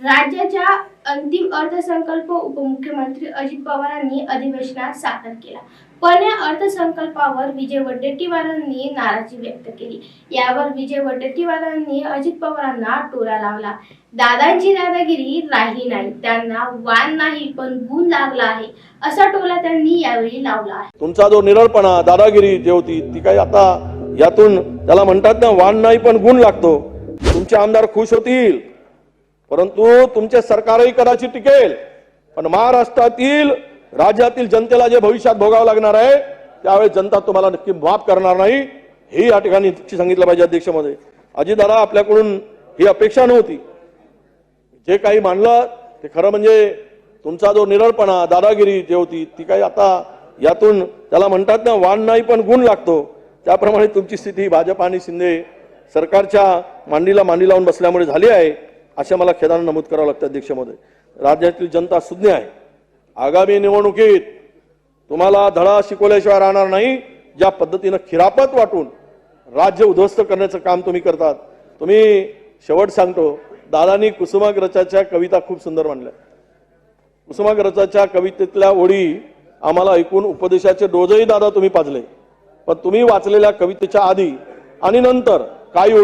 राज्याच्या अंतिम अर्थसंकल्प उपमुख्यमंत्री अजित पवारांनी अधिवेशनात सादर केला. पण या अर्थसंकल्पावर विजय वडेट्टीवारांनी नाराजी व्यक्त केली. यावर विजय वडेट्टीवारांनी अजित पवारांना टोला लावला. दादांची दादागिरी राहिली नाही. त्यांना वान नाही पण गुण लागला आहे. असा टोला त्यांनी यावेळी लावला आहे. तुमचा जो निरळपणा दादागिरी जी होती ती काही आता यातून त्याला म्हणतात ना वान नाही पण गुण लागतो. तुमचे आमदार खुश होतील. परंतु तुमचे सरकारही कदाचित टिकेल पण महाराष्ट्रातील राज्यातील जनतेला जे भविष्यात भोगावं लागणार आहे त्यावेळेस जनता तुम्हाला नक्की माफ करणार नाही. हे या ठिकाणी सांगितलं पाहिजे अध्यक्षमध्ये. अजितदादा आपल्याकडून ही अपेक्षा नव्हती. जे काही मांडलं ते खरं म्हणजे तुमचा जो निरळपणा दादागिरी जी होती ती काही आता यातून त्याला म्हणतात ना वाण नाही पण गुण लागतो. त्याप्रमाणे तुमची स्थिती भाजप आणि शिंदे सरकारच्या मांडीला मांडी लावून बसल्यामुळे झाली आहे. असे मला खेदानं नमूद करावं लागतं अध्यक्षमध्ये. राज्यातील जनता सुज्ञ आहे. आगामी निवडणुकीत तुम्हाला धडा शिकवल्याशिवाय राहणार नाही. ज्या पद्धतीनं खिरापत वाटून राज्य उद्ध्वस्त करण्याचं काम तुम्ही करतात. तुम्ही शेवट सांगतो दादानी कुसुमाग्रजाच्या कविता खूप सुंदर मांडल्या. कुसुमाग्रजाच्या कवितेतल्या ओळी आम्हाला ऐकून उपदेशाचे डोजही दादा तुम्ही पाजले. पण तुम्ही वाचलेल्या कवितेच्या आधी आणि नंतर काही